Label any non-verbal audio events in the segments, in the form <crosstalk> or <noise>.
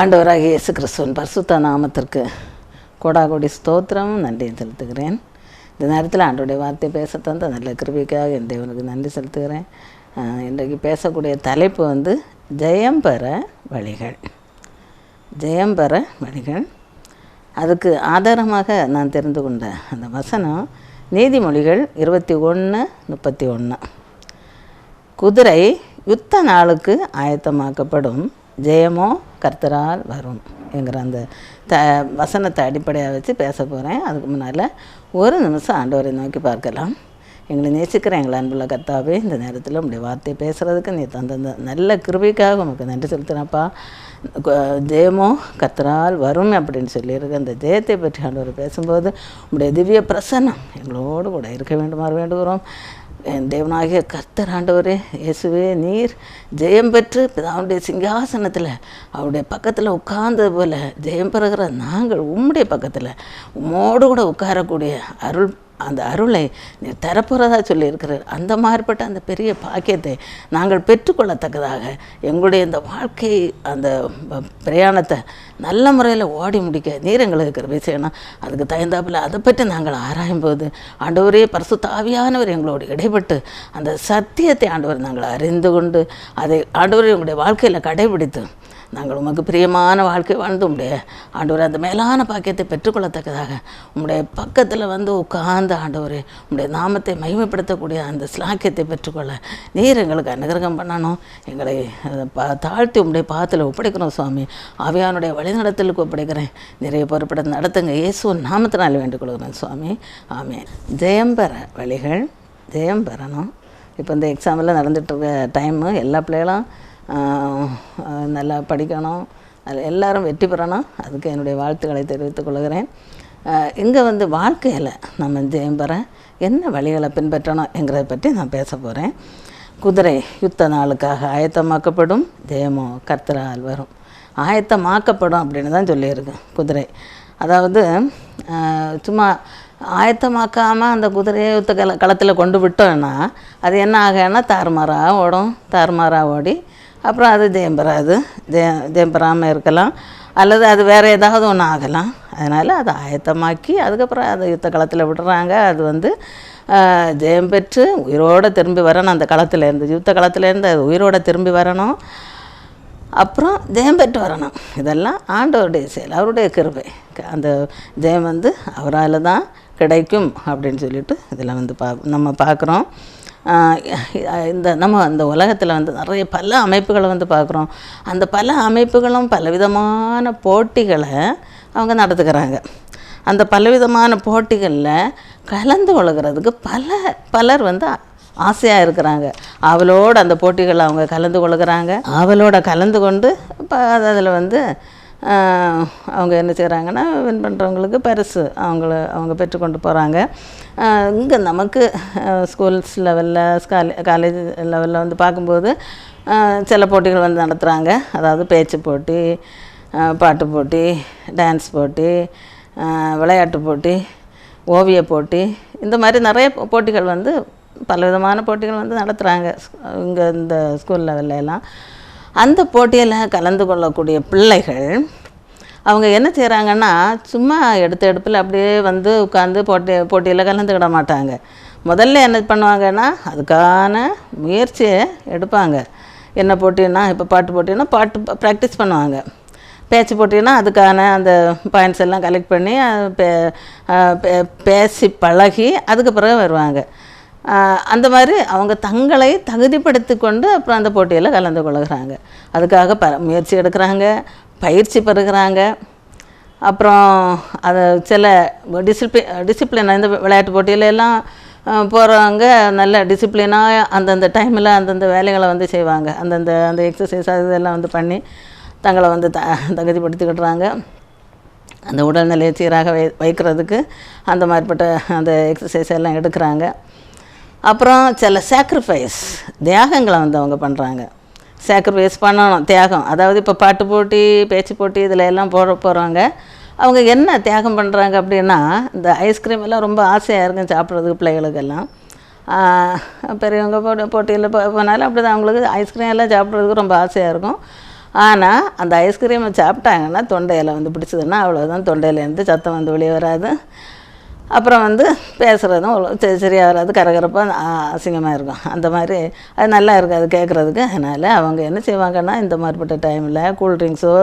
ஆண்டவராக இயேசு கிறிஸ்துவன் பரிசுத்த நாமத்திற்கு கோடாகோடி ஸ்தோத்திரம். நன்றி செலுத்துகிறேன். இந்த நேரத்தில் ஆண்டோடைய வார்த்தை பேச தந்த நல்ல கிருபிக்காக என் தேவனுக்கு நன்றி செலுத்துகிறேன். இன்றைக்கு பேசக்கூடிய தலைப்பு வந்து ஜெயம் பெற வழிகள். ஜெயம் பெற வழிகள். அதுக்கு ஆதாரமாக நான் தெரிந்து கொண்ட அந்த வசனம் நீதிமொழிகள் இருபத்தி ஒன்று முப்பத்தி ஒன்று குதிரை யுத்த நாளுக்கு ஆயத்தமாக்கப்படும் ஜெயமோ கர்த்தரால் வரும் என்கிற அந்த த வசனத்தை அடிப்படையாக வச்சு பேச போகிறேன் அதுக்கு முன்னால் ஒரு நிமிஷம் ஆண்டவரை நோக்கி பார்க்கலாம். எங்களை நேசிக்கிற எங்களை அன்புள்ள கர்த்தாவே இந்த நேரத்தில் உங்களுடைய வார்த்தையை பேசுகிறதுக்கு நீ தந்த அந்த நல்ல கிருபிக்காக உமக்கு நன்றி செலுத்தினப்பா ஜெயமோ கத்தரால் வரும் அப்படின்னு சொல்லியிருக்க. அந்த ஜெயத்தை பற்றி ஆண்டவர் பேசும்போது உங்களுடைய திவ்ய பிரசன்னம் எங்களோடு கூட இருக்க வேண்டுமாறு வேண்டுகிறோம். என் தேவனாகிய கர்த்தர் ஆண்டவரே இயேசுவே நீர் ஜெயம் பெற்று பிதாவுடைய சிங்காசனத்தில் அவருடைய பக்கத்தில் உட்கார்ந்தது போல் ஜெயம் பெறுகிற நாங்கள் உம்முடைய பக்கத்தில் உம்மோடு கூட உட்காரக்கூடிய அருள் அந்த அருளை நீர் தரப்போகிறதா சொல்லியிருக்கிறார். அந்த மாறுபட்ட அந்த பெரிய பாக்கியத்தை நாங்கள் பெற்றுக்கொள்ளத்தக்கதாக எங்களுடைய இந்த வாழ்க்கை அந்த பிரயாணத்தை நல்ல முறையில் ஓடி முடிக்க நீர் எங்களுக்கு கிருபை செய்யணும். அதுக்கு தகுந்தாப்பில் அதை பற்றி நாங்கள் ஆராயும்போது ஆண்டவரே பரிசுத்த தாவியானவர் எங்களோடு இடைப்பட்டு அந்த சத்தியத்தை ஆண்டவர் நாங்கள் அறிந்து கொண்டு அதை ஆண்டவர் எங்களுடைய வாழ்க்கையில் கடைபிடித்து நாங்கள் உமக்கு பிரியமான வாழ்க்கை வாழ்ந்து உடைய ஆண்டவர் அந்த மேலான பாக்கியத்தை பெற்றுக்கொள்ளத்தக்கதாக. உம்முடைய பக்கத்தில் வந்து உட்கார்ந்த ஆண்டவர் உம்முடைய நாமத்தை மகிமைப்படுத்தக்கூடிய அந்த ஸ்லாக்கியத்தை பெற்றுக்கொள்ள. நீர் எங்களுக்கு அனுகிரகம் பண்ணணும். எங்களை அதை பா தாழ்த்தி உம்முடைய பாதத்தில் ஒப்படைக்கணும் சுவாமி. ஆவியானுடைய வழிநடத்தலுக்கு ஒப்படைக்கிறேன். நிறைய பொறுப்பட நடத்துங்க. இயேசுவின் நாமத்தினால் வேண்டுகொள்கிறேன் சுவாமி. ஆமே ஜெயம்பெற வழிகள் ஜெயம் பெறணும். இப்போ இந்த எக்ஸாமில் நடந்துட்டுருக்க டைமு எல்லா பிள்ளைகளும் நல்லா படிக்கணும். அது எல்லாரும் வெற்றி பெறணும். அதுக்கு என்னுடைய வாழ்த்துக்களை தெரிவித்துக் கொள்கிறேன். இங்கே வந்து வாழ்க்கையில் நம்ம ஜெயம் பெற என்ன வழிகளை பின்பற்றணும் என்கிறத பற்றி நான் பேச போகிறேன். குதிரை யுத்த நாளுக்காக ஆயத்தமாக்கப்படும் ஜெயமோ கர்த்தரால் வரும். ஆயத்தமாக்கப்படும் அப்படின்னு தான் சொல்லியிருக்கேன் குதிரை. அதாவது சும்மா ஆயத்தமாக்காமல் அந்த குதிரையை யுத்த கல களத்தில் கொண்டு விட்டோம்னா அது என்ன ஆகும்னா தாறுமாறாக ஓடும் தாறுமாறாக ஓடி அப்புறம் அது ஜெயம் பெறாது ஜெய ஜெயம் பெறாமல் இருக்கலாம். அல்லது அது வேறு ஏதாவது ஒன்று ஆகலாம். அதனால் அதை ஆயத்தமாக்கி அதுக்கப்புறம் அதை யுத்த களத்தில் விடுறாங்க. அது வந்து ஆஹ், ஜெயம் பெற்று உயிரோடு திரும்பி வரணும். அந்த களத்துலேருந்து யுத்த களத்துலேருந்து அது உயிரோடு திரும்பி வரணும். அப்புறம் ஜெயம் பெற்று வரணும். இதெல்லாம் ஆண்டவருடைய செயல் அவருடைய கிருபை. க- அந்த ஜெயம் வந்து அவரால் தான் கிடைக்கும் அப்படின்னு சொல்லிட்டு இதில் வந்து பா நம்ம பார்க்குறோம். இந்த நம்ம அந்த உலகத்தில் வந்து நிறைய பல அமைப்புகளை வந்து பார்க்குறோம். அந்த பல அமைப்புகளும் பலவிதமான போட்டிகளை அவங்க நடத்துக்கிறாங்க அந்த பலவிதமான போட்டிகளில் கலந்து கொள்கிறதுக்கு பல பலர் வந்து ஆசையாக இருக்கிறாங்க. அவளோடு அந்த போட்டிகளில் அவங்க கலந்து கொள்கிறாங்க. அவளோட கலந்து கொண்டு இப்போ அதில் வந்து அவங்க என்ன செய்கிறாங்கன்னா வின் பண்ணுறவங்களுக்கு பரிசு அவங்கள அவங்க பெற்றுக்கொண்டு போகிறாங்க இங்கே நமக்கு ஸ்கூல்ஸ் லெவலில் ஸ்காலே காலேஜ் லெவலில் வந்து பார்க்கும்போது சில போட்டிகள் வந்து நடத்துகிறாங்க அதாவது பேச்சு போட்டி பாட்டு போட்டி டான்ஸ் போட்டி விளையாட்டு போட்டி ஓவிய போட்டி இந்த மாதிரி நிறைய போட்டிகள் வந்து பலவிதமான போட்டிகள் வந்து நடத்துகிறாங்க இங்கே இந்த ஸ்கூல் லெவல்ல எல்லாம். அந்த போட்டியில் கலந்து கொள்ளக்கூடிய பிள்ளைகள் அவங்க என்ன செய்கிறாங்கன்னா சும்மா எடுத்த எடுப்பில் அப்படியே வந்து உட்காந்து போட்டி போட்டியில் கலந்துக்கிட மாட்டாங்க. முதல்ல என்ன பண்ணுவாங்கன்னா அதுக்கான முயற்சியை எடுப்பாங்க. என்ன போட்டின்னா இப்போ பாட்டு போட்டின்னா பாட்டு ப்ராக்டிஸ் பண்ணுவாங்க. பேச்சு போட்டினா அதுக்கான அந்த பாயிண்ட்ஸ் எல்லாம் கலெக்ட் பண்ணி அது பே- பே- பேசி பழகி அதுக்கு பிறகு வருவாங்க. அந்த மாதிரி அவங்க தங்களை தகுதிப்படுத்தி கொண்டு அப்புறம் அந்த போட்டியில் கலந்து கொள்கிறாங்க. அதுக்காக ப முயற்சி எடுக்கிறாங்க பயிற்சி பெறுகிறாங்க. அப்புறம் அது சில டிசிப்ளின் டிசிப்ளின் இந்த விளையாட்டு போட்டியில எல்லாம் போகிறவங்க நல்ல டிசிப்ளினாக அந்தந்த டைமில் அந்தந்த வேலைகளை வந்து செய்வாங்க. அந்தந்த அந்த எக்ஸசைஸ் இதெல்லாம் வந்து பண்ணி தங்களை வந்து த தகுதிப்படுத்திக்கிடுறாங்க அந்த உடல்நிலையை சீராக வை வைக்கிறதுக்கு அந்த மாதிரிப்பட்ட அந்த எக்ஸசைஸ் எல்லாம் எடுக்கிறாங்க. அப்புறம் சில சாக்ரிஃபைஸ் தியாகங்களை வந்து அவங்க பண்ணுறாங்க சாக்ரிஃபைஸ் பண்ணணும் தியாகம். அதாவது இப்போ பாட்டு போட்டி பேச்சு போட்டி இதில் எல்லாம் போட போகிறவங்க அவங்க என்ன தியாகம் பண்ணுறாங்க அப்படின்னா இந்த ஐஸ்கிரீம் எல்லாம் ரொம்ப ஆசையாக இருக்கும் சாப்பிட்றதுக்கு பிள்ளைகளுக்கெல்லாம். பெரியவங்க போட்டி போட்டியில் போ போனாலும் அப்படி தான் அவங்களுக்கு ஐஸ்கிரீம் எல்லாம் சாப்பிட்றதுக்கு ரொம்ப ஆசையாக இருக்கும். ஆனால் அந்த ஐஸ்கிரீமை சாப்பிட்டாங்கன்னா தொண்டையில் வந்து பிடிச்சதுன்னா அவ்வளோதான் தொண்டையிலேருந்து சத்தம் வந்து வெளியே வராது. அப்புறம் வந்து பேசுகிறதும் சரி சரியாக வராது கரகரப்பாக அசிங்கமாக இருக்கும். அந்த மாதிரி அது நல்லா இருக்காது கேட்குறதுக்கு அதனால் அவங்க என்ன செய்வாங்கன்னா இந்த மாதிரிப்பட்ட டைமில் கூல்ட்ரிங்க்ஸோ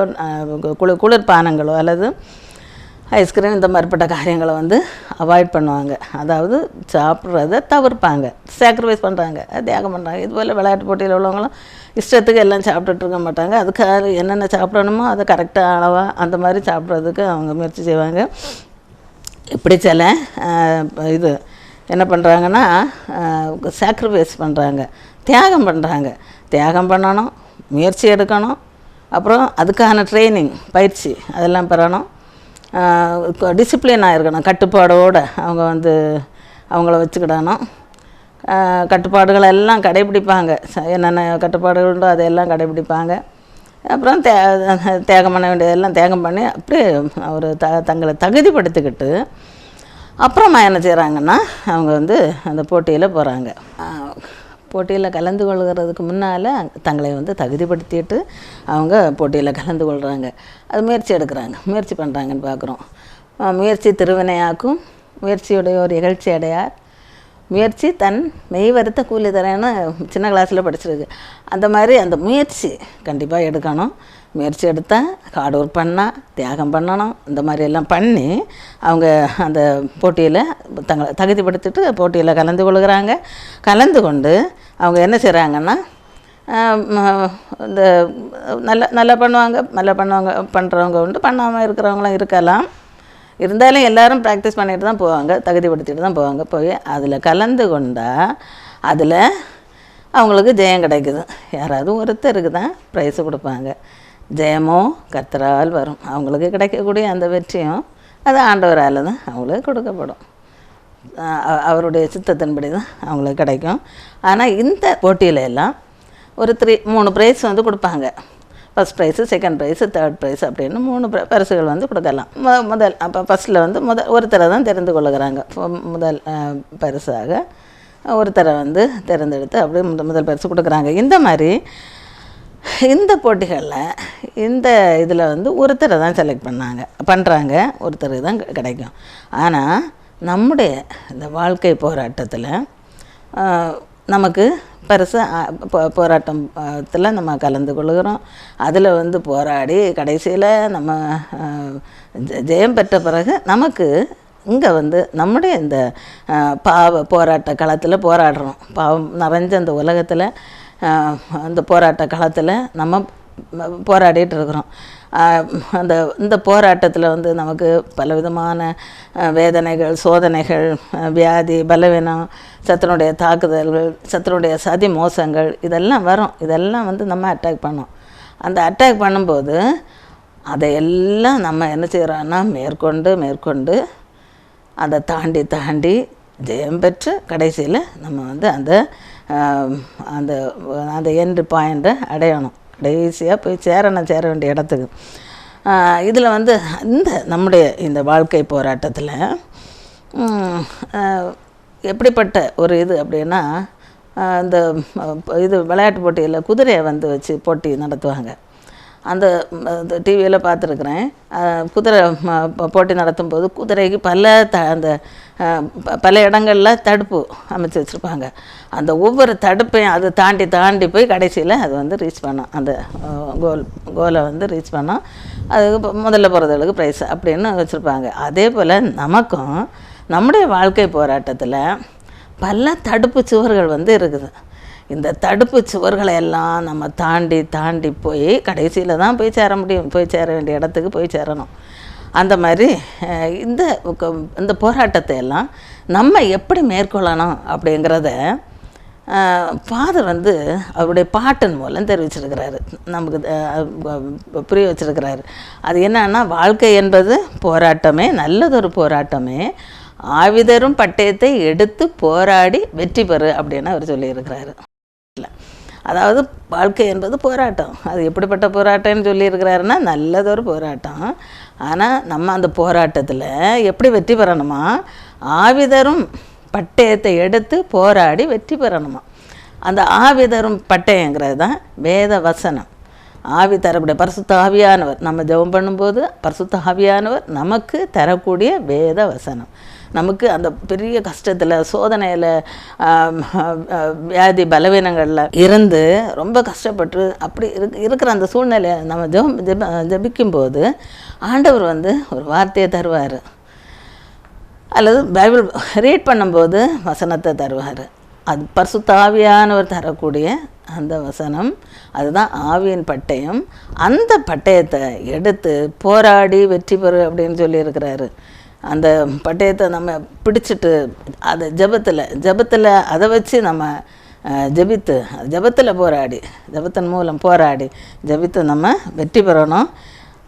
குளி குளிர்பானங்களோ அல்லது ஐஸ்கிரீம் இந்த மாதிரிப்பட்ட காரியங்களை வந்து அவாய்ட் பண்ணுவாங்க. அதாவது சாப்பிட்றத தவிர்ப்பாங்க. சாக்ரிஃபைஸ் பண்ணுறாங்க தியாகம் பண்ணுறாங்க இது போல் விளையாட்டு போட்டியில் உள்ளவங்களும் இஷ்டத்துக்கு எல்லாம் சாப்பிட்டுட்டு இருக்க மாட்டாங்க. அதுக்காக என்னென்ன சாப்பிடணுமோ அதை கரெக்டாக அளவாக அந்த மாதிரி சாப்பிட்றதுக்கு அவங்க முயற்சி செய்வாங்க. இப்படி சில இது என்ன பண்ணுறாங்கன்னா சாக்ரிஃபைஸ் பண்ணுறாங்க தியாகம் பண்ணுறாங்க தியாகம் பண்ணணும் முயற்சி எடுக்கணும். அப்புறம் அதுக்கான ட்ரைனிங் பயிற்சி அதெல்லாம் பெறணும். டிசிப்ளினாக இருக்கணும். கட்டுப்பாடோடு அவங்க வந்து அவங்கள வச்சுக்கிடணும். கட்டுப்பாடுகள் எல்லாம் கடைபிடிப்பாங்க. ச- என்னென்ன கட்டுப்பாடுகள் உண்டோ அதையெல்லாம் கடைபிடிப்பாங்க. அப்புறம் தே தேகம் பண்ண வேண்டியதெல்லாம் தியாகம் பண்ணி அப்படியே அவர் த தங்களை தகுதிப்படுத்திக்கிட்டு அப்புறமா என்ன செய்கிறாங்கன்னா அவங்க வந்து அந்த போட்டியில் போகிறாங்க போட்டியில் கலந்து கொள்கிறதுக்கு முன்னால் தங்களை வந்து தகுதிப்படுத்திட்டு அவங்க போட்டியில் கலந்து கொள்கிறாங்க அது முயற்சி எடுக்கிறாங்க. முயற்சி பண்ணுறாங்கன்னு பார்க்குறோம் முயற்சி திருவினையாக்கும். முயற்சியுடைய ஒரு இகழ்ச்சி அடையார். முயற்சி தன் மெய் வருத்த கூலி தரேன்னு சின்ன கிளாஸில் படிச்சிருக்கு. அந்த மாதிரி அந்த முயற்சி கண்டிப்பாக எடுக்கணும். முயற்சி எடுத்தால் ஹார்ட் ஒர்க் பண்ணால் தியாகம் பண்ணணும். இந்த மாதிரி எல்லாம் பண்ணி அவங்க அந்த போட்டியில் தங்களை தகுதிப்படுத்திட்டு போட்டியில் கலந்து கொள்கிறாங்க. கலந்து கொண்டு அவங்க என்ன செய்கிறாங்கன்னா இந்த நல்லா நல்லா பண்ணுவாங்க நல்லா பண்ணுவாங்க பண்ணுறவங்க உண்டு பண்ணாமல் இருக்கிறவங்களும் இருக்கலாம். இருந்தாலும் எல்லாரும் ப்ராக்டிஸ் பண்ணிட்டு தான் போவாங்க தகுதிப்படுத்திட்டு தான் போவாங்க. போய் அதில் கலந்து கொண்டால் அதில் அவங்களுக்கு ஜெயம் கிடைக்குது. யாராவது ஒருத்தருக்கு தான் ப்ரைஸு கொடுப்பாங்க. ஜெயமோ கர்த்தரால் வரும். அவங்களுக்கு கிடைக்கக்கூடிய அந்த வெற்றியும் அது ஆண்டவரால் தான் அவங்களுக்கு கொடுக்கப்படும். அவருடைய சித்தத்தின்படி தான் அவங்களுக்கு கிடைக்கும். ஆனால் இந்த போட்டியில எல்லாம் ஒரு த்ரீ மூணு ப்ரைஸ் வந்து கொடுப்பாங்க. First prize second prize third prize அப்படின்னு மூணு பரிசுகள் வந்து கொடுக்கலாம். மு முதல் அப்போ ஃபஸ்ட்டில் வந்து முத ஒருத்தரை தான் தெரிந்து கொள்ளுகிறாங்க. முதல் பரிசாக ஒருத்தரை வந்து தேர்ந்தெடுத்து அப்படியே முத முதல் பரிசு கொடுக்குறாங்க. இந்த மாதிரி இந்த போட்டிகளில் இந்த இதில் வந்து ஒருத்தரை தான் செலக்ட் பண்ணாங்க. பண்ணுறாங்க ஒருத்தருக்கு தான் கிடைக்கும். ஆனால் நம்முடைய இந்த வாழ்க்கை போராட்டத்தில் நமக்கு பரிசு போ- போராட்டத்தில் நம்ம கலந்து கொள்கிறோம். அதில் வந்து போராடி கடைசியில் நம்ம ஜெ- ஜெயம் பெற்ற பிறகு நமக்கு இங்கே வந்து நம்முடைய இந்த பாவ போராட்ட களத்தில் போராடுறோம். பாவம் நிறைஞ்ச அந்த உலகத்தில் அந்த போராட்ட களத்தில் நம்ம போராடிட்டு இருக்கிறோம். அந்த இந்த போராட்டத்தில் வந்து நமக்கு பலவிதமான விதமான வேதனைகள் சோதனைகள் வியாதி பலவீனம் சத்தனுடைய தாக்குதல்கள் சத்துனுடைய சதி மோசங்கள் இதெல்லாம் வரும். இதெல்லாம் வந்து நம்ம அட்டாக் பண்ணோம். அந்த அட்டாக் பண்ணும்போது அதையெல்லாம் நம்ம என்ன செய்கிறோன்னா மேற்கொண்டு மேற்கொண்டு அதை தாண்டி தாண்டி ஜெயம் பெற்று கடைசியில் நம்ம வந்து அந்த அந்த அந்த எண்டு பாயிண்ட்டை அடையணும். கடைசியாக போய் சேரணும் சேர வேண்டிய இடத்துக்கு. இதில் வந்து இந்த நம்முடைய இந்த வாழ்க்கை போராட்டத்தில் எப்படிப்பட்ட ஒரு இது அப்படின்னா இந்த இது விளையாட்டு போட்டியில் குதிரையை வந்து வச்சு போட்டி நடத்துவாங்க. அந்த டிவியில் பார்த்துருக்குறேன். குதிரை ம- போட்டி நடத்தும் போது குதிரைக்கு பல த அந்த பல இடங்களில் தடுப்பு அமைச்சு வச்சுருப்பாங்க. அந்த ஒவ்வொரு தடுப்பையும் அது தாண்டி தாண்டி போய் கடைசியில் அது வந்து ரீச் பண்ணோம் அந்த கோல் கோலை வந்து ரீச் பண்ணோம் அதுக்கு முதல்ல போகிறதுக்கு ப்ரைஸ் அப்படின்னு வச்சுருப்பாங்க. அதே போல் நமக்கும் நம்முடைய வாழ்க்கை போராட்டத்தில் பல தடுப்பு சுவர்கள் வந்து இருக்குது. இந்த தடுப்பு சுவர்களை எல்லாம் நம்ம தாண்டி தாண்டி போய் கடைசியில் தான் போய் சேர முடியும். போய் சேர வேண்டிய இடத்துக்கு போய் சேரணும். அந்த மாதிரி இந்த இந்த போராட்டத்தை எல்லாம் நம்ம எப்படி மேற்கொள்ளணும் அப்படிங்கிறத ஃபாதர் வந்து அவருடைய பாட்டன் மூலம் தெரிவிச்சிருக்கிறாரு. நமக்கு புரிய வச்சிருக்கிறாரு. அது என்னன்னா வாழ்க்கை என்பது போராட்டமே நல்லதொரு போராட்டமே. ஆவிதரும் பட்டயத்தை எடுத்து போராடி வெற்றி பெறு அப்படின்னு அவர் சொல்லியிருக்கிறாரு. இல்லை. அதாவது வாழ்க்கை என்பது போராட்டம். அது எப்படிப்பட்ட போராட்டம்னு சொல்லியிருக்கிறாருன்னா நல்லதொரு போராட்டம். ஆனால் நம்ம அந்த போராட்டத்தில் எப்படி வெற்றி பெறணுமா? ஆவிதரும் பட்டயத்தை எடுத்து போராடி வெற்றி பெறணுமா? அந்த ஆவி தரும் பட்டயங்கிறது தான் வேத வசனம். ஆவி தரக்கூடிய பரிசுத்த ஆவியானவர். நம்ம ஜெபம் பண்ணும்போது பரிசுத்த ஆவியானவர் நமக்கு தரக்கூடிய வேத வசனம். நமக்கு அந்த பெரிய கஷ்டத்தில் சோதனையில் வியாதி பலவீனங்களில் இருந்து ரொம்ப கஷ்டப்பட்டு அப்படி இருக் இருக்கிற அந்த சூழ்நிலையை நம்ம ஜெபம் ஜெப ஜபிக்கும்போது ஆண்டவர் வந்து ஒரு வார்த்தையை தருவார். அல்லது பைபிள் ரீட் பண்ணும்போது வசனத்தை தருவார். அது பர்சுத்தாவியானவர் தரக்கூடிய அந்த வசனம் அதுதான் ஆவியின் பட்டயம். அந்த பட்டயத்தை எடுத்து போராடி வெற்றி பெறு அப்படின்னு சொல்லியிருக்கிறாரு. அந்த பட்டயத்தை நம்ம பிடிச்சிட்டு அதை ஜெபத்தில் ஜெபத்தில் அதை வச்சு நம்ம ஜபித்து ஜபத்தில் ஜெபத்தில் போராடி ஜபத்தின் மூலம் போராடி ஜெபித்து நம்ம வெற்றி பெறணும்.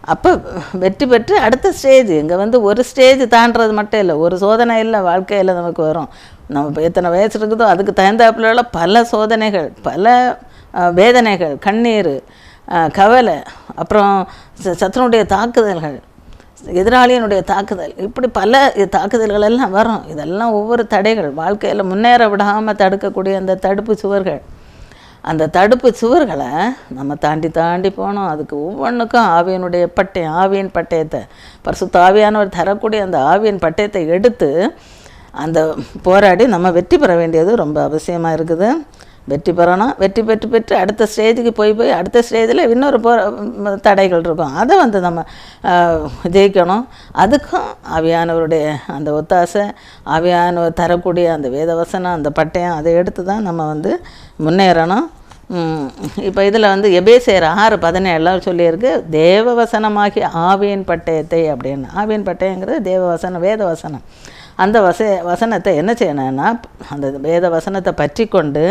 அப்போ வெற்றி பெற்று அடுத்த ஸ்டேஜ் இங்கே வந்து ஒரு ஸ்டேஜ் தாண்டுறது மட்டும் இல்லை. ஒரு சோதனை இல்லை வாழ்க்கையில் நமக்கு வரும். நம்ம எத்தனை வயசு இருக்குதோ அதுக்கு தகுந்தாப்புல உள்ள பல சோதனைகள் பல வேதனைகள் கண்ணீர் கவலை அப்புறம் ச- சத்துனுடைய தாக்குதல்கள் எதிராளியினுடைய தாக்குதல். இப்படி பல தாக்குதல்கள் எல்லாம் வரும். இதெல்லாம் ஒவ்வொரு தடைகள். வாழ்க்கையில் முன்னேற விடாமல் தடுக்கக்கூடிய அந்த தடுப்பு சுவர்கள். அந்த தடுப்பு சுவர்களை நம்ம தாண்டி தாண்டி போனோம். அதுக்கு ஒவ்வொன்றுக்கும் ஆவியனுடைய பட்டயம் ஆவியன் பட்டயத்தை பரிசுத்த ஆவியானவர் தரக்கூடிய அந்த ஆவியன் பட்டயத்தை எடுத்து அந்த போராடி நம்ம வெற்றி பெற வேண்டியது ரொம்ப அவசியமாக இருக்குது. வெற்றி பெறணும். வெற்றி பெற்று பெற்று அடுத்த ஸ்டேஜுக்கு போய் போய் அடுத்த ஸ்டேஜில் இன்னொரு போ தடைகள் இருக்கும். அதை வந்து நம்ம ஜெயிக்கணும். அதுக்கும் ஆவியானவருடைய அந்த ஒத்தாசை ஆவியானவர் தரக்கூடிய அந்த வேதவசனம் அந்த பட்டயம் அதை எடுத்து தான் நம்ம வந்து முன்னேறணும். இப்போ இதில் வந்து எபேசியர் ஆறு பதினேழாம் சொல்லியிருக்கு தேவவசனமாகிய ஆவியின் பட்டயத்தை அப்படின்னு. ஆவியின் பட்டயங்கிறது தேவவசனம் வேத வசனம் அந்த வச வசனத்தை என்ன செய்யணும்னா அந்த வேத வசனத்தை பற்றி கொண்டு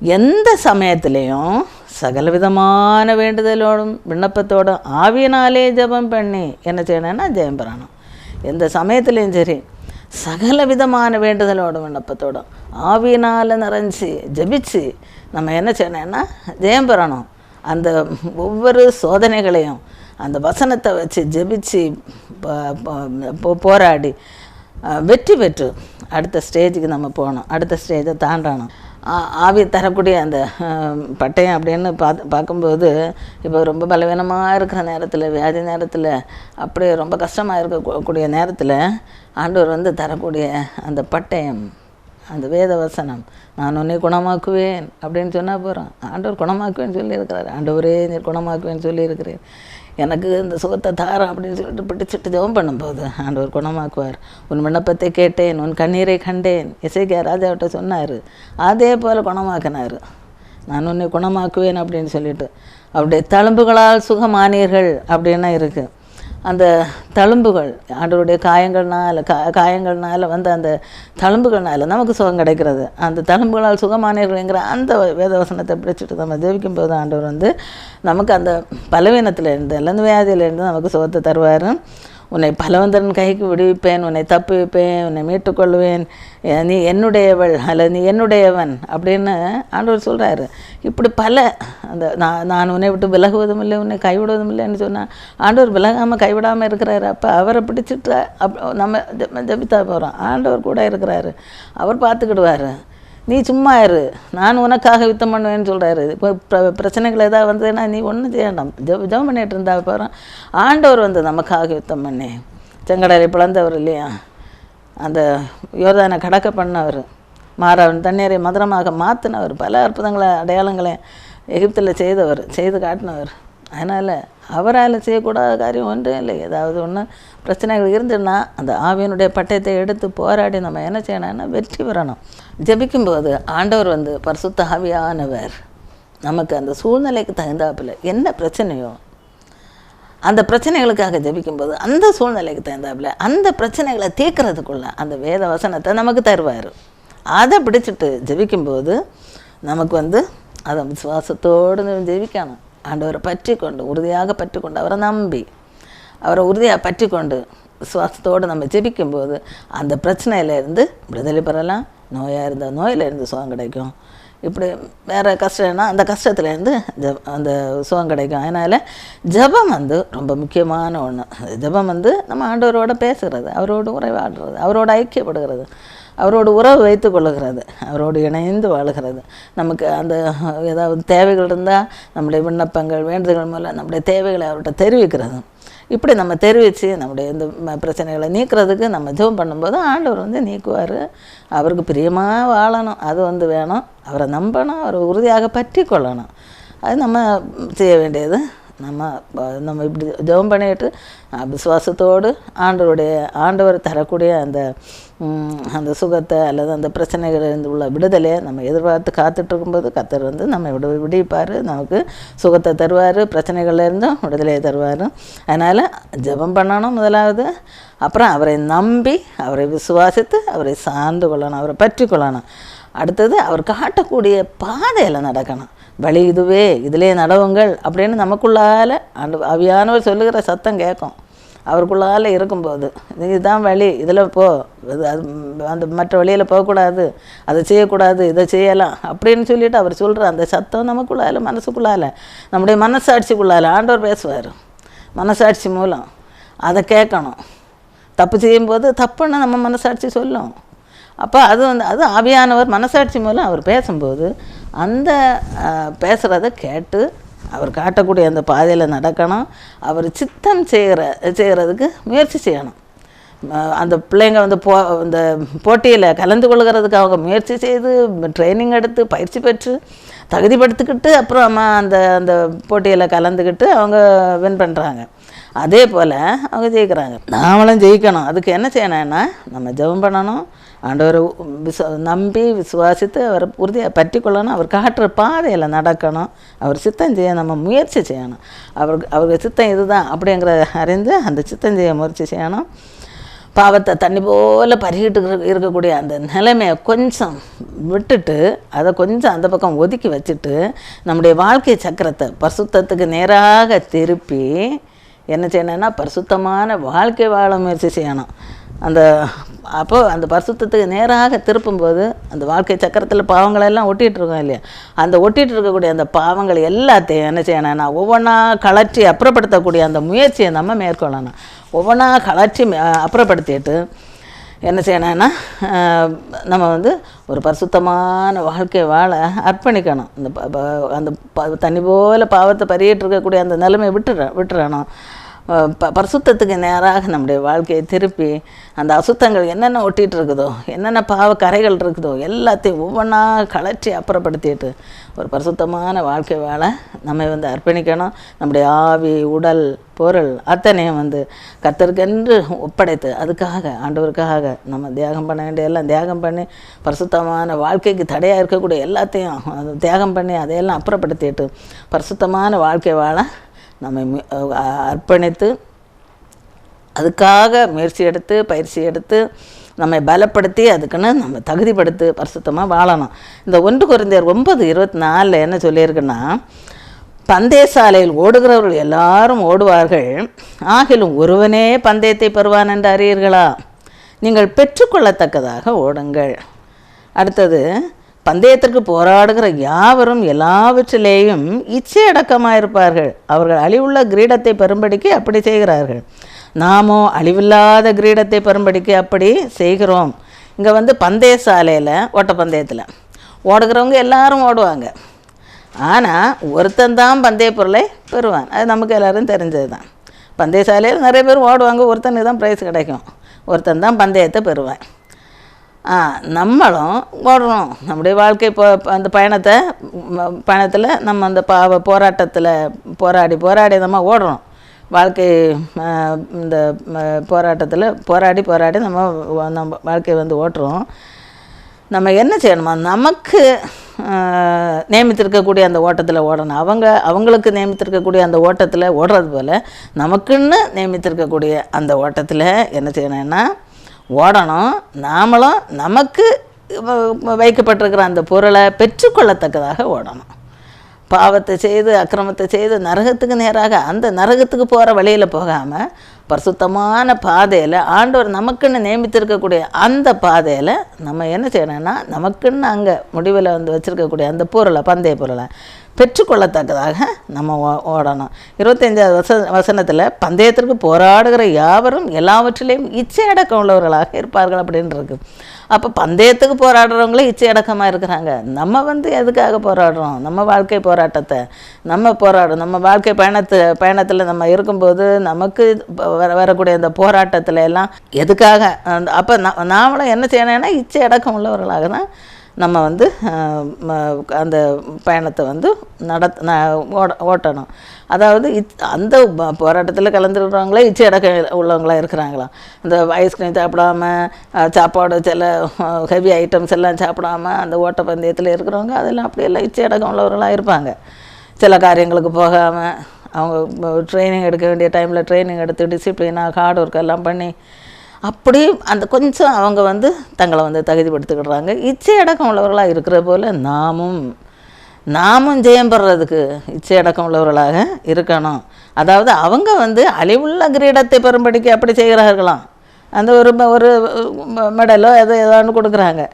எந்த சமயத்திலையும் சகல விதமான வேண்டுதலோடும் விண்ணப்பத்தோடும் ஆவியினாலே ஜபம் பண்ணி என்ன செய்யணும்னா ஜெயம் பெறணும். எந்த சமயத்துலேயும் சரி சகல விதமான வேண்டுதலோடும் விண்ணப்பத்தோடும் ஆவியினால் நிறைஞ்சி ஜபிச்சு நம்ம என்ன செய்யணும்னா ஜெயம் பெறணும். அந்த ஒவ்வொரு சோதனைகளையும் அந்த வசனத்தை வச்சு ஜபிச்சு போராடி வெற்றி பெற்று அடுத்த ஸ்டேஜுக்கு நம்ம போகணும். அடுத்த ஸ்டேஜை தாண்டணும். ஆவி தரக்கூடிய அந்த பட்டயம் அப்படின்னு பார்த்து பார்க்கும்போது இப்போ ரொம்ப பலவீனமாக இருக்கிற நேரத்தில் வியாதி நேரத்தில் அப்படியே ரொம்ப கஷ்டமாக இருக்கக்கூடிய நேரத்தில் ஆண்டவர் வந்து தரக்கூடிய அந்த பட்டயம். அந்த வேத வசனம். நான் உன்னை குணமாக்குவேன் அப்படின்னு சொன்னால் போகிறோம் ஆண்டவர் குணமாக்குவேன்னு சொல்லியிருக்கிறார். ஆண்டவரே நீர் குணமாக்குவேன்னு சொல்லியிருக்கிறேன் எனக்கு இந்த சுகத்தை தாரம் அப்படின்னு சொல்லிட்டு பிடிச்சிட்டு ஜெபம் பண்ணும்போது ஆண்டவர் குணமாக்குவார். உன் விண்ணப்பத்தை கேட்டேன் உன் கண்ணீரை கண்டேன். இசைக்கியா ராஜாவிட்ட சொன்னார். அதே போல் குணமாக்கினார். நான் உன்னை குணமாக்குவேன் அப்படின்னு சொல்லிட்டு. அப்படியே தழும்புகளால் சுகமானீர்கள் அப்படின்னா இருக்குது அந்த தழும்புகள் ஆண்டவருடைய காயங்கள்னால் கா காயங்கள்னால் வந்து அந்த தழும்புகள்னால் நமக்கு சுகம் கிடைக்கிறது. அந்த தழும்புகளால் சுகமானீர்கள்ங்கிற அந்த வேதவசனத்தை பிடிச்சிட்டு நம்ம ஜெபிக்கும் போது ஆண்டவர் வந்து நமக்கு அந்த பலவீனத்தில் இருந்து வியாதியிலேருந்து நமக்கு சுகத்தை தருவார். உன்னை பலவந்தரன் கைக்கு விடுவிப்பேன் உன்னை தப்புவிப்பேன் உன்னை மீட்டுக்கொள்வேன். நீ என்னுடையவள் அல்லது நீ என்னுடையவன் அப்படின்னு ஆண்டவர் சொல்கிறாரு இப்படி பல அந்த நான் நான் உன்னை விட்டு விலகுவதும் இல்லை உன்னை கைவிடுவதும் இல்லைன்னு சொன்னால் ஆண்டவர் விலகாமல் கைவிடாமல் இருக்கிறாரு. அப்போ அவரை பிடிச்சிட்டு அப் நம்ம ஜெப- போகிறோம் ஆண்டவர் கூட இருக்கிறாரு. அவர் பார்த்துக்கிடுவார். நீ சும்மா இரு. நான் உனக்காக யுத்தம் பண்ணுவேன்னு சொல்கிறாரு இப்போ பிரச்சனைகள் ஏதாவது வந்ததுன்னா நீ ஒன்றும் செய்ய வேண்டாம். ஜெப ஜெபம் பண்ணிட்டு இருந்தா போகிறோம் ஆண்டவர் வந்து நமக்காக யுத்தம் பண்ணி. செங்கடலை பிளந்தவர் இல்லையா? அந்த யோர்தானை கடக்க பண்ணவர். மாறாவின் தண்ணீரை மதுரமாக மாற்றினவர் பல அற்புதங்களை அடையாளங்களை எகிப்தில் செய்தவர் செய்து காட்டினவர். அதனால் அவரால் செய்யக்கூடாத காரியம் ஒன்றும் இல்லை. ஏதாவது ஒன்று பிரச்சனைகள் இருந்துன்னா அந்த ஆவியனுடைய பட்டயத்தை எடுத்து போராடி நம்ம என்ன செய்யணும்னா வெற்றி பெறணும். ஜெபிக்கும்போது ஆண்டவர் வந்து பரிசுத்த ஆவியானவர். நமக்கு அந்த சூழ்நிலைக்கு தகுந்தாப்பில் என்ன பிரச்சனையோ அந்த பிரச்சனைகளுக்காக ஜெபிக்கும்போது அந்த சூழ்நிலைக்கு தகுந்தாப்பில் அந்த பிரச்சனைகளை தீர்க்கறதுக்குள்ள அந்த வேத வசனத்தை நமக்கு தருவார். அதை பிடிச்சிட்டு ஜெபிக்கும்போது நமக்கு வந்து அதை விசுவாசத்தோடு நம்ம ஜெபிக்கணும். ஆண்டவரை பற்றி கொண்டு உறுதியாக பற்றி கொண்டு அவரை நம்பி அவரை உறுதியாக பற்றி கொண்டு விசுவாசத்தோடு நம்ம ஜெபிக்கும்போது அந்த பிரச்சனையிலேருந்து விடுதலை பெறலாம் நோயாக இருந்தால் நோயிலேருந்து சுகம் கிடைக்கும். இப்படி வேறு கஷ்டம்னா அந்த கஷ்டத்துலேருந்து ஜ அந்த சுகம் கிடைக்கும். அதனால் ஜெபம் வந்து ரொம்ப முக்கியமான ஒன்று ஜெபம் வந்து நம்ம ஆண்டவரோட பேசுகிறது அவரோட உரைவாடுறது அவரோட ஐக்கியப்படுகிறது. அவரோடு உறவு வைத்து கொள்ளுகிறது. அவரோடு இணைந்து வாழுகிறது. நமக்கு அந்த ஏதாவது தேவைகள் இருந்தால் நம்முடைய விண்ணப்பங்கள் வேண்டுதல்கள் மூலம் நம்முடைய தேவைகளை அவர்கிட்ட தெரிவிக்கிறது. இப்படி நம்ம தெரிவித்து நம்முடைய இந்த பிரச்சனைகளை நீக்கிறதுக்கு நம்ம ஜெபம் பண்ணும்போது ஆண்டவர் வந்து நீக்குவார். அவருக்கு பிரியமாக வாழணும். அது வந்து வேணும். அவரை நம்பணும். அவரை உறுதியாக பற்றி கொள்ளணும். அது நம்ம செய்ய வேண்டியது. நம்ம நம்ம இப்படி ஜெபம் பண்ணிட்டு அஹ், விசுவாசத்தோடு ஆண்டவருடைய ஆண்டவர் தரக்கூடிய அந்த அந்த சுகத்தை அல்லது அந்த பிரச்சனைகளிலிருந்து உள்ள விடுதலையை நம்ம எதிர்பார்த்து காத்துட்டு இருக்கும்போது கத்தர் வந்து நம்ம விடு விடிப்பார் நமக்கு சுகத்தை தருவார் பிரச்சனைகள்லேருந்தும் விடுதலையை தருவார். அதனால் ஜெபம் பண்ணணும் முதலாவது. அப்புறம் அவரை நம்பி அவரை விசுவாசித்து அவரை சார்ந்து கொள்ளணும் அவரை பற்றி கொள்ளணும். அடுத்தது அவர் காட்டக்கூடிய பாதையில் நடக்கணும். வழி இதுவே இதிலே நடவுங்கள் அப்படின்னு நமக்குள்ளால அந்த அவியானவர் சொல்லுகிற சத்தம் கேட்கும். அவருக்குள்ளால இருக்கும்போது. இதுதான் வழி. இதில் போ அது அந்த மற்ற வழியில் போகக்கூடாது. அதை செய்யக்கூடாது. இதை செய்யலாம் அப்படின்னு சொல்லிட்டு அவர் சொல்கிற அந்த சத்தம் நமக்குள்ளால் மனசுக்குள்ளால நம்முடைய மனசாட்சிக்குள்ளால். ஆண்டவர் பேசுவார். மனசாட்சி மூலம். அதை கேட்கணும். தப்பு செய்யும்போது தப்புன்னு நம்ம மனசாட்சி சொல்லும். அப்போ அது வந்து அது ஆவியானவர் மனசாட்சி மூலம் அவர் பேசும்போது அந்த பேசுகிறத கேட்டு அவர் காட்டக்கூடிய அந்த பாதையில் நடக்கணும். அவர் சித்தம் செய்கிற செய்கிறதுக்கு முயற்சி செய்யணும். அந்த பிள்ளைங்க வந்து போ இந்த போட்டியில் கலந்து கொள்கிறதுக்கு அவங்க முயற்சி செய்து ட்ரைனிங் எடுத்து பயிற்சி பெற்று தகுதிப்படுத்திக்கிட்டு அப்புறம் அம்மா அந்த அந்த போட்டியில் கலந்துக்கிட்டு அவங்க வின் பண்ணுறாங்க அதே போல் அவங்க ஜெயிக்கிறாங்க. நாமளும் ஜெயிக்கணும். அதுக்கு என்ன செய்யணும்னா நம்ம ஜெபம் பண்ணணும். ஆண்டவரை விச நம்பி விசுவாசித்து அவரை உறுதியாக பற்றி கொள்ளணும் அவர் காட்டுற பாதையில் நடக்கணும். அவர் சித்தம் செய்ய நம்ம முயற்சி செய்யணும். அவர் அவருக்கு சித்தம் இதுதான் அப்படிங்கிற அறிந்து அந்த சித்தம் செய்ய முயற்சி செய்யணும். பாவத்தை தண்ணி போல் பருகிட்டு இருக்கக்கூடிய அந்த நிலைமையை கொஞ்சம் விட்டுட்டு அதை கொஞ்சம் அந்த பக்கம் ஒதுக்கி வச்சுட்டு நம்முடைய வாழ்க்கை சக்கரத்தை பரிசுத்தத்துக்கு நேராக திருப்பி என்ன செய்யணும்னா பரிசுத்தமான வாழ்க்கை வாழ முயற்சி செய்யணும். அந்த அப்போது அந்த பரிசுத்தத்துக்கு நேராக திருப்பும்போது அந்த வாழ்க்கை சக்கரத்தில் பாவங்களெல்லாம் ஒட்டிகிட்டு இருக்கோம் இல்லையா? அந்த ஒட்டிகிட்டு இருக்கக்கூடிய அந்த பாவங்கள் எல்லாத்தையும் என்ன செய்யணும்னா ஒவ்வொன்றா கலற்றி அப்புறப்படுத்தக்கூடிய அந்த முயற்சியை நம்ம மேற்கொள்ளணும். ஒவ்வொன்றா கலற்றி மே- அப்புறப்படுத்திட்டு என்ன செய்யணும்னா நம்ம வந்து ஒரு பரிசுத்தமான வாழ்க்கை வாழ அர்ப்பணிக்கணும். அந்த ப- ப- அந்த ப- தண்ணி போல் பாவத்தை பறியிட்டு இருக்கக்கூடிய அந்த நிலைமையை விட்டுற விட்டுறணும். ப பரிசுத்தத்துக்கு நேராக நம்முடைய வாழ்க்கையை திருப்பி அந்த அசுத்தங்கள் என்னென்ன ஒட்டிகிட்டு இருக்குதோ என்னென்ன பாவ கரைகள் இருக்குதோ எல்லாத்தையும் ஒவ்வொன்றா கலற்றி அப்புறப்படுத்திட்டு ஒரு பரிசுத்தமான வாழ்க்கை வாழ நம்ம வந்து அர்ப்பணிக்கணும். நம்முடைய ஆவி உடல் பொருள் அத்தனையும் வந்து கத்தருக்கென்று ஒப்படைத்து அதுக்காக ஆண்டவருக்காக நம்ம தியாகம் பண்ண வேண்டிய எல்லாம் தியாகம் பண்ணி பரிசுத்தமான வாழ்க்கைக்கு தடையாக இருக்கக்கூடிய எல்லாத்தையும் தியாகம் பண்ணி அதையெல்லாம் அப்புறப்படுத்திட்டு பரிசுத்தமான வாழ்க்கை வாழ நம்மை அர்ப்பணித்து அதுக்காக முயற்சி எடுத்து பயிற்சி எடுத்து நம்மை பலப்படுத்தி அதுக்குன்னு நம்ம தகுதிப்படுத்து பரிசுத்தமாக வாழணும். இந்த ஒன்று குறைந்தர் ஒன்பது இருபத்தி நாலில் என்ன சொல்லியிருக்குன்னா பந்தய சாலையில் ஓடுகிறவர்கள் எல்லாரும் ஓடுவார்கள் ஆகிலும் ஒருவனே பந்தயத்தை பெறுவான் என்று அறியீர்களா? நீங்கள் பெற்றுக்கொள்ளத்தக்கதாக ஓடுங்கள். அடுத்தது பந்தயத்திற்கு போராடுகிற யாவரும் எல்லாவற்றிலேயும் இச்சையடக்கமாக இருப்பார்கள் அவர்கள் அழிவுள்ள கிரீடத்தை பெறும்படிக்கு அப்படி செய்கிறார்கள். நாமோ அழிவில்லாத கிரீடத்தை பெறும்படிக்கு அப்படி செய்கிறோம். இங்கே வந்து பந்தய சாலையில் ஓட்டப்பந்தயத்தில் ஓடுகிறவங்க எல்லாரும் ஓடுவாங்க. ஆனால் ஒருத்தன் தான் பந்தய பொருளை பெறுவான். அது நமக்கு எல்லோரும் தெரிஞ்சது தான் பந்தய சாலையில் நிறைய பேர் ஓடுவாங்க. ஒருத்தனுக்கு தான் ப்ரைஸ் கிடைக்கும். ஒருத்தன் தான் பந்தயத்தை பெறுவேன். நம்மளும் ஓடுறோம் நம்முடைய வாழ்க்கை போ அந்த பயணத்தை பயணத்தில் நம்ம அந்த பாவ போராட்டத்தில் போராடி போராடி நம்ம ஓடுறோம் வாழ்க்கை இந்த போராட்டத்தில் போராடி போராடி நம்ம நம்ம வாழ்க்கையை வந்து ஓட்டுறோம். நம்ம என்ன செய்யணுமா? நமக்கு நியமித்திருக்கக்கூடிய அந்த ஓட்டத்தில் ஓடணும். அவங்க அவங்களுக்கு நியமித்திருக்கக்கூடிய அந்த ஓட்டத்தில் ஓடுறது போல் நமக்குன்னு நியமித்திருக்கக்கூடிய அந்த ஓட்டத்தில் என்ன செய்யணும்னா ஓடணும். நாமளும் நமக்கு வ- வைக்கப்பட்டிருக்கிற அந்த பொருளை பெற்றுக்கொள்ளத்தக்கதாக ஓடணும். பாவத்தை செய்து அக்கிரமத்தை செய்து நரகத்துக்கு நேராக அந்த நரகத்துக்கு போகிற வழியில் போகாமல் பரிசுத்தமான பாதையில் ஆண்டவர் நமக்குன்னு நியமித்திருக்கக்கூடிய அந்த பாதையில் நம்ம என்ன செய்யணும்னா நமக்குன்னு அங்கே முடிவில் வந்து வச்சுருக்கக்கூடிய அந்த பொருளை பந்தய பொருளை பெற்றுக்கொள்ளத்தக்கதாக நம்ம ஓ- ஓடணும். இருபத்தஞ்சாவது வச வசனத்தில் பந்தயத்திற்கு போராடுகிற யாவரும் எல்லாவற்றிலையும் இச்சை அடக்கம் உள்ளவர்களாக இருப்பார்கள் அப்படின்றது அப்போ பந்தயத்துக்கு போராடுறவங்களே இச்சை அடக்கமாக இருக்கிறாங்க. நம்ம வந்து எதுக்காக போராடுறோம்? நம்ம வாழ்க்கை போராட்டத்தை. நம்ம போராடும் நம்ம வாழ்க்கை பயணத்து பயணத்தில் நம்ம இருக்கும்போது நமக்கு வர வரக்கூடிய இந்த போராட்டத்தில் எல்லாம் எதுக்காக? அந்த- அப்போ நான் நாமளும் என்ன செய்யணும்னா இச்சை அடக்கம் உள்ளவர்களாக தான் நம்ம வந்து ம- அந்த பயணத்தை வந்து நடத் ஓட ஓட்டணும். அதாவது இத் அந்த போராட்டத்தில் கலந்துருக்கிறவங்களே இச்சை அடக்க உள்ளவங்களா இருக்கிறாங்களா? இந்த ஐஸ்கிரீம் சாப்பிடாம சாப்பாடு சில ஹெவி ஐட்டம்ஸ் எல்லாம் சாப்பிடாம அந்த ஓட்டப்பந்தயத்தில் இருக்கிறவங்க அதெல்லாம் அப்படியெல்லாம் இச்சை அடக்கம் உள்ளவர்களாக இருப்பாங்க. சில காரியங்களுக்கு போகாமல் அவங்க ட்ரைனிங் எடுக்க வேண்டிய டைமில் ட்ரைனிங் எடுத்து டிசிப்ளினாக ஹார்ட் ஒர்க் எல்லாம் பண்ணி அப்படி அந்த கொஞ்சம் அவங்க வந்து தங்களை வந்து தகுதிப்படுத்திக்கிடுறாங்க. இச்சை அடக்கம் உள்ளவர்களாக இருக்கிற போல் நாமும் நாமும் ஜெயம் பெறுறதுக்கு இச்சை அடக்கம் உள்ளவர்களாக இருக்கணும். அதாவது அவங்க வந்து அழிவுள்ள கிரீடத்தை பெறும்படிக்கு அப்படி செய்கிறார்களாம். அந்த ஒரு ஒரு மெடலோ ஏதோ ஒன்று கொடுக்குறாங்க.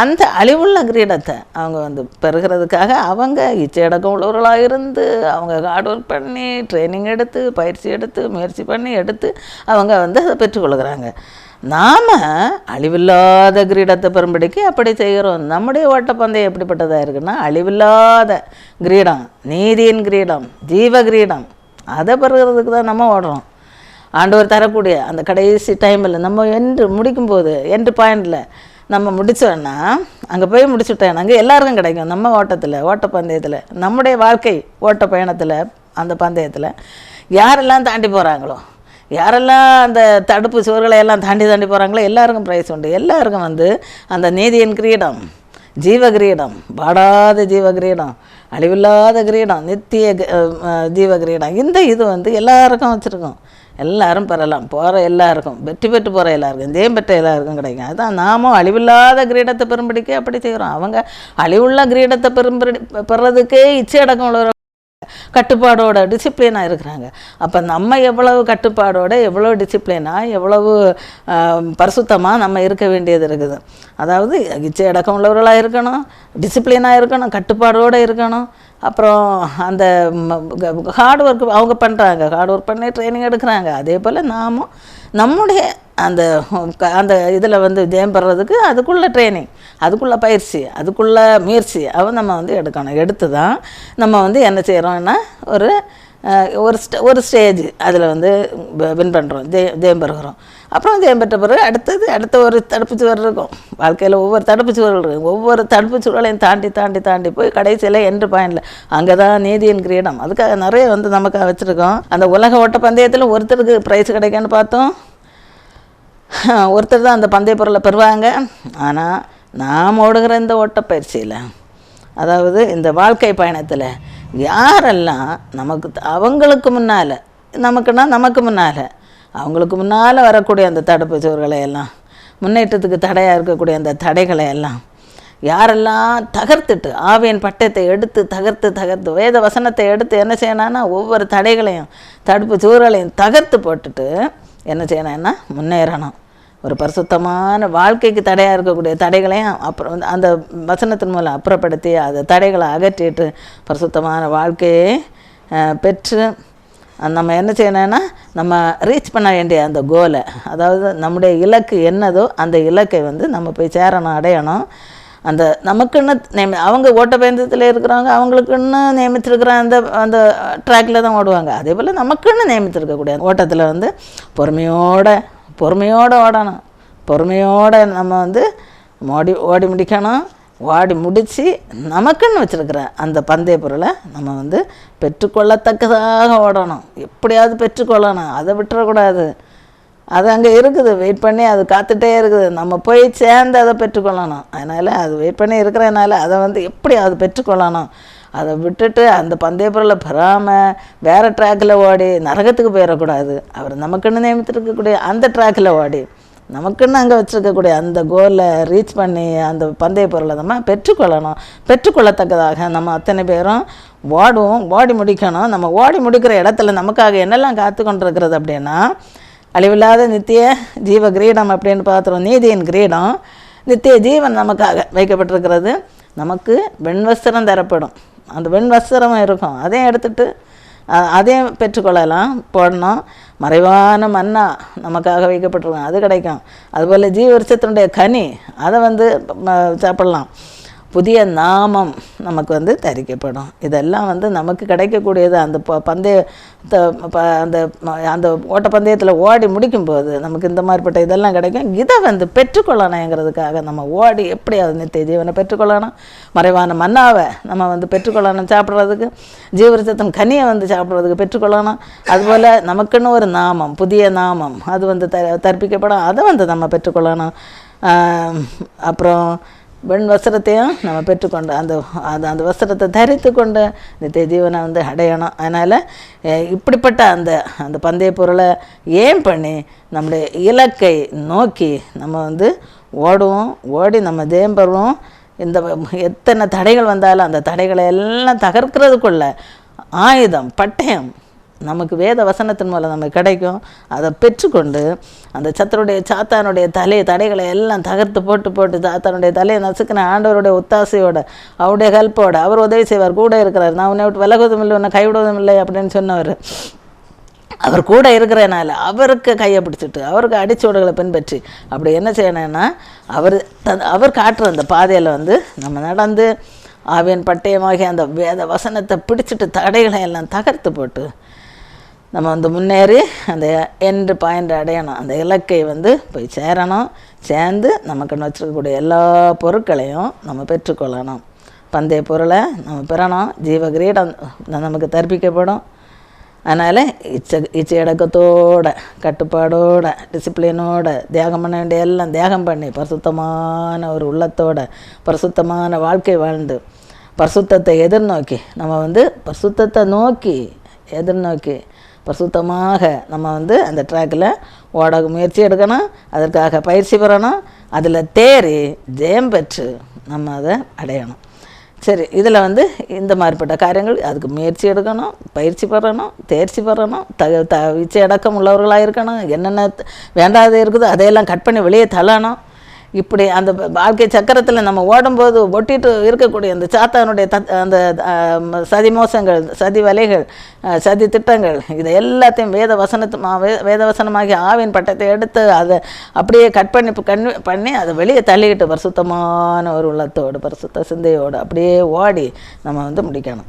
அந்த அழிவுள்ள கிரீடத்தை அவங்க வந்து பெறுகிறதுக்காக அவங்க இச்சையடக்கம் உள்ளவர்களாக இருந்து அவங்க ஹார்ட் ஒர்க் பண்ணி ட்ரைனிங் எடுத்து பயிற்சி எடுத்து முயற்சி பண்ணி எடுத்து அவங்க வந்து அதை பெற்றுக்கொள்கிறாங்க. நாம் அழிவில்லாத கிரீடத்தை பெரும்படிக்கு அப்படி செய்கிறோம். நம்முடைய ஓட்டப்பந்தயம் எப்படிப்பட்டதாக இருக்குன்னா அழிவில்லாத கிரீடம் நீதியின் கிரீடம் ஜீவ கிரீடம் அதை பெறுகிறதுக்கு தான் நம்ம ஓடுறோம். ஆண்டவர் தரக்கூடிய அந்த கடைசி டைமில் நம்ம என்று முடிக்கும்போது எண்டு பாயிண்டில் நம்ம முடித்தோன்னா அங்கே போய் முடிச்சுட்டேன் அங்கே எல்லாருக்கும் கிடைக்கும். நம்ம ஓட்டத்தில் ஓட்டப்பந்தயத்தில் நம்முடைய வாழ்க்கை ஓட்ட பயணத்தில் அந்த பந்தயத்தில் யாரெல்லாம் தாண்டி போகிறாங்களோ யாரெல்லாம் அந்த தடுப்பு சுவர்களை எல்லாம் தாண்டி தாண்டி போகிறாங்களோ எல்லாருக்கும் ப்ரைஸ் உண்டு. எல்லாருக்கும் வந்து அந்த நீதியின் கிரீடம் ஜீவ கிரீடம் பாடாத ஜீவ கிரீடம் அழிவில்லாத கிரீடம் நித்திய ஜீவ கிரீடம் இந்த இது வந்து எல்லாருக்கும் வச்சுருக்கோம். எல்லாரும் பெறலாம். போகிற எல்லாருக்கும். வெற்றி பெற்று போகிற எல்லாருக்கும். ஜெயம் பெற்ற எல்லாருக்கும் கிடைக்கும். அதுதான் நாமும் அழிவில்லாத கிரீடத்தை பெரும்படிக்கே அப்படி செய்கிறோம் அவங்க அழிவுள்ள கிரீடத்தை பெரும்படி பெறதுக்கே இச்சை அடக்கம் உள்ளவர் கட்டுப்பாடோட டிசிப்ளினாக இருக்கிறாங்க. அப்போ நம்ம எவ்வளவு கட்டுப்பாடோட எவ்வளோ டிசிப்ளினாக எவ்வளவு பரிசுத்தமாக நம்ம இருக்க வேண்டியது இருக்குது. அதாவது இச்சை அடக்கம் உள்ளவர்களாக இருக்கணும் டிசிப்ளினாக இருக்கணும் கட்டுப்பாடோடு இருக்கணும். அப்புறம் அந்த ஹார்ட் ஒர்க் அவங்க பண்ணுறாங்க ஹார்ட் ஒர்க் பண்ணி ட்ரைனிங் எடுக்கிறாங்க. அதே போல் நாமும் நம்முடைய அந்த அந்த இதில் வந்து ஜெயம் பெறதுக்கு அதுக்குள்ளே ட்ரைனிங் அதுக்குள்ளே பயிற்சி அதுக்குள்ள முயற்சி அவன் நம்ம வந்து எடுக்கணும். எடுத்து தான் நம்ம வந்து என்ன செய்கிறோம்னா ஒரு ஒரு ஸ்டே ஒரு ஸ்டேஜ் அதில் வந்து வின் பண்ணுறோம் ஜெய ஜெயம் பெறுகிறோம். அப்புறம் ஜெயம் பெற்ற பிறகு அடுத்தது அடுத்த ஒரு தடுப்பு சுவர் இருக்கும். வாழ்க்கையில் ஒவ்வொரு தடுப்பு சுவர்கள் இருக்கும். ஒவ்வொரு தடுப்பு சுவர்களையும் தாண்டி தாண்டி தாண்டி போய் கடைசியில் என்று பாயிண்டில் அங்கே தான் நீதியின் கிரீடம். அதுக்காக நிறைய வந்து நமக்காக வச்சுருக்கோம். அந்த உலக ஓட்ட பந்தயத்தில் ஒருத்தருக்கு ப்ரைஸ் கிடைக்கன்னு பார்த்தோம். <laughs> ஒருத்தர் தான் அந்த பந்தய பொருளை பெறுவாங்க. ஆனால் நாம் ஓடுகிற இந்த ஓட்டப்பயிற்சியில் அதாவது இந்த வாழ்க்கை பயணத்தில் யாரெல்லாம் நமக்கு த- அவங்களுக்கு முன்னால் நமக்குன்னா நமக்கு முன்னால் அவங்களுக்கு முன்னால் வரக்கூடிய அந்த தடுப்பு சுவர்களை எல்லாம் முன்னேற்றத்துக்கு தடையாக இருக்கக்கூடிய அந்த தடைகளை எல்லாம் யாரெல்லாம் தகர்த்துட்டு ஆவியின் பட்டத்தை எடுத்து தகர்த்து தகர்த்து வேத வசனத்தை எடுத்து என்ன செய்யணும்னா ஒவ்வொரு தடைகளையும் தடுப்பு சுவர்களையும் தகர்த்து போட்டுட்டு என்ன செய்யணும்னா முன்னேறணும். ஒரு பரிசுத்தமான வாழ்க்கைக்கு தடையாக இருக்கக்கூடிய தடைகளையும் அப்புறம் வந்து அந்த வசனத்தின் மூலம் அப்புறப்படுத்தி அந்த தடைகளை அகற்றிட்டு பரிசுத்தமான வாழ்க்கையை பெற்று நம்ம என்ன செய்யணும்னா நம்ம ரீச் பண்ண வேண்டிய அந்த கோலை அதாவது நம்முடைய இலக்கு என்னதோ அந்த இலக்கை வந்து நம்ம போய் சேரணும் அடையணும். அந்த நமக்குன்னு நியமி அவங்க ஓட்டப்பந்தயத்தில் இருக்கிறவங்க அவங்களுக்குன்னு நியமித்திருக்கிற அந்த அந்த ட்ராக்கில் தான் ஓடுவாங்க. அதே போல் நமக்குன்னு நியமித்திருக்கக்கூடிய ஓட்டத்தில் வந்து பொறுமையோட பொறுமையோடு ஓடணும். பொறுமையோடு நம்ம வந்து ஓடி ஓடி முடிக்கணும். ஓடி முடித்து நமக்குன்னு வச்சுருக்கிற அந்த பந்தய பொருளை நம்ம வந்து பெற்றுக்கொள்ளத்தக்கதாக ஓடணும். எப்படியாவது பெற்றுக்கொள்ளணும். அதை விட்டுறக்கூடாது. அது அங்கே இருக்குது. வெயிட் பண்ணி அது காத்துட்டே இருக்குது. நம்ம போய் சேர்ந்து அதை பெற்றுக்கொள்ளணும். அதனால் அது வெயிட் பண்ணி இருக்கிறதுனால அதை வந்து எப்படி அது பெற்றுக்கொள்ளணும்? அதை விட்டுட்டு அந்த பந்தய பொருளை பெறாமல் வேறு ட்ராக்கில் ஓடி நரகத்துக்கு போயிடக்கூடாது. அவர் நமக்குன்னு நியமித்திருக்கக்கூடிய அந்த ட்ராக்கில் ஓடி நமக்குன்னு அங்கே வச்சுருக்கக்கூடிய அந்த கோலை ரீச் பண்ணி அந்த பந்தய பொருளை நம்ம பெற்றுக்கொள்ளணும். பெற்றுக்கொள்ளத்தக்கதாக நம்ம அத்தனை பேரும் ஓடுவோம் ஓடி முடிக்கணும். நம்ம ஓடி முடிக்கிற இடத்துல நமக்காக என்னெல்லாம் காத்து கொண்டிருக்கிறது அப்படின்னா அழிவில்லாத நித்திய ஜீவ கிரீடம் அப்படின்னு பார்த்துருவோம். நீதியின் கிரீடம் நித்திய ஜீவன் நமக்காக வைக்கப்பட்டிருக்கிறது. நமக்கு வெண்வஸ்திரம் தரப்படும். அந்த வெண்வஸ்திரம் இருக்கும். அதையும் எடுத்துட்டு அதையும் பெற்றுக்கொள்ளலாம். போடணும். மறைவான மன்னா நமக்காக வைக்கப்பட்டிருக்கோம். அது கிடைக்கும். அதுபோல் ஜீவ விருட்சத்தினுடைய கனி அதை வந்து சாப்பிட்லாம் சாப்பிடலாம். புதிய நாமம் நமக்கு வந்து தரிக்கப்படும். இதெல்லாம் வந்து நமக்கு கிடைக்கக்கூடியது அந்த ப பந்தய த- ப- அந்த அந்த ஓட்டப்பந்தயத்தில் ஓடி முடிக்கும்போது நமக்கு இந்த மாதிரிப்பட்ட இதெல்லாம் கிடைக்கும். இதை வந்து பெற்றுக்கொள்ளணுங்கிறதுக்காக நம்ம ஓடி எப்படியாவது நித்திய ஜீவனை பெற்றுக்கொள்ளணும். மறைவான மன்னாவை நம்ம வந்து பெற்றுக்கொள்ளணும் சாப்பிட்றதுக்கு. ஜீவரசத்தின் கனியை வந்து சாப்பிட்றதுக்கு பெற்றுக்கொள்ளணும். அதுபோல் நமக்குன்னு ஒரு நாமம் புதிய நாமம் அது வந்து த தற்பிக்கப்படும் அதை வந்து நம்ம பெற்றுக்கொள்ளணும். அப்புறம் வெண் வஸ்திரத்தையும் நம்ம பெற்றுக்கொண்டு அந்த அந்த அந்த வஸ்திரத்தை தரித்து கொண்டு நித்திய ஜீவனை வந்து அடையணும். அதனால் இப்படிப்பட்ட அந்த அந்த பந்தய பொருளை ஏன் பண்ணி நம்முடைய இலக்கை நோக்கி நம்ம வந்து ஓடுவோம் ஓடி நம்ம ஜெயம் பெறுவோம். இந்த எத்தனை தடைகள் வந்தாலும் அந்த தடைகளை எல்லாம் தகர்க்கிறதுக்குள்ள ஆயுதம் பட்டயம் நமக்கு வேத வசனத்தின் மூலம் நமக்கு கிடைக்கும். அதை பெற்றுக்கொண்டு அந்த சத்தருடைய சாத்தானுடைய தலை தடைகளை எல்லாம் தகர்த்து போட்டு போட்டு சாத்தானுடைய தலையை நசுக்கின ஆண்டவருடைய ஒத்தாசையோட அவருடைய ஹெல்ப்போட அவர் உதவி செய்வார். கூட இருக்கிறார். நான் உன்னை விட்டு விலகுவதும் இல்லை உன்னை கைவிடுவதும் இல்லை அப்படின்னு சொன்னவர். அவர் கூட இருக்கிறனால அவருக்கு கையை பிடிச்சிட்டு அவருக்கு அடிச்சோடுகளை பின்பற்றி அப்படி என்ன செய்யணும்னா அவர் தன் அவர் காட்டுற அந்த பாதையில் வந்து நம்ம நடந்து ஆவியன் பட்டயமாகி அந்த வேத வசனத்தை பிடிச்சிட்டு தடைகளை எல்லாம் தகர்த்து போட்டு நம்ம வந்து முன்னேறி அந்த எண்டு பாயிண்ட் அடையணும். அந்த இலக்கை வந்து போய் சேரணும். சேர்ந்து நமக்கு வச்சுருக்கக்கூடிய எல்லா பொருட்களையும் நம்ம பெற்றுக்கொள்ளணும். பந்தய பொருளை நம்ம பெறணும். ஜீவகிரீடம் நமக்கு தர்ப்பிக்கப்படும். அதனால் இச்ச இச்சை அடக்கத்தோட கட்டுப்பாடோட டிசிப்ளினோட தியாகம் பண்ண வேண்டிய எல்லாம் தியாகம் பண்ணி பரிசுத்தமான ஒரு உள்ளத்தோட பரிசுத்தமான வாழ்க்கை வாழ்ந்து பரிசுத்தத்தை எதிர்நோக்கி நம்ம வந்து பரிசுத்தத்தை நோக்கி எதிர்நோக்கி பிரசுத்தமாக நம்ம வந்து அந்த ட்ராக்கில் ஓட முயற்சி எடுக்கணும் அதற்காக பயிற்சி பெறணும் அதில் தேறி ஜெயம் பெற்று நம்ம அதை அடையணும். சரி இதில் வந்து இந்த மாதிரிப்பட்ட காரியங்கள் அதுக்கு முயற்சி எடுக்கணும் பயிற்சி பெறணும் தேர்ச்சி பெறணும் த த விச்சை அடக்கம் உள்ளவர்களாக இருக்கணும் என்னென்ன த- வேண்டாதது இருக்குதோ அதையெல்லாம் கட் பண்ணி வெளியே தள்ளணும். இப்படி அந்த வாழ்க்கை சக்கரத்தில் நம்ம ஓடும்போது ஒட்டிட்டு இருக்கக்கூடிய அந்த சாத்தானுடைய தத் அந்த சதி மோசங்கள் சதி வலைகள் சதி திட்டங்கள் இதை எல்லாத்தையும் வேத வசனத்து மா- வே வேத வசனமாகி ஆவின் பட்டத்தை எடுத்து அதை அப்படியே கட் பண்ணி கண் பண்ணி அதை வெளியே தள்ளிக்கிட்டு பரிசுத்தமான ஒரு உள்ளத்தோடு பரிசுத்த சிந்தையோடு அப்படியே ஓடி நம்ம வந்து முடிக்கணும்.